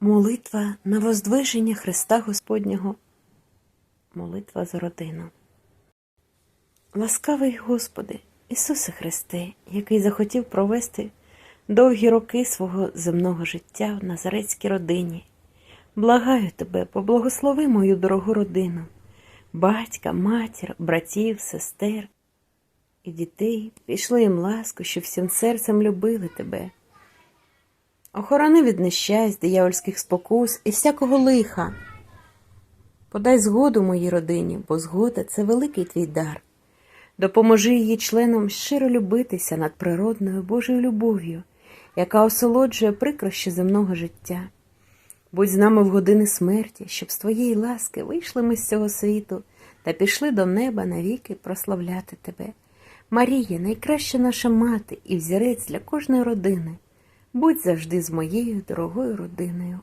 Молитва на воздвиження Христа Господнього. Молитва за родину. Ласкавий Господи, Ісусе Христе, який захотів провести довгі роки свого земного життя в Назарецькій родині. Благаю тебе, поблагослови мою дорогу родину, батька, матір, братів, сестер і дітей, пішли їм ласку, що всім серцем любили тебе. Охорони від нещасть, диявольських спокус і всякого лиха. Подай згоду моїй родині, бо згода це великий твій дар. Допоможи її членам щиро любитися над природною Божою любов'ю, яка осолоджує прикрощі земного життя. Будь з нами в години смерті, щоб з твоєї ласки вийшли ми з цього світу та пішли до неба навіки прославляти тебе. Марія, найкраща наша мати і взірець для кожної родини. Будь завжди з моєю дорогою родиною.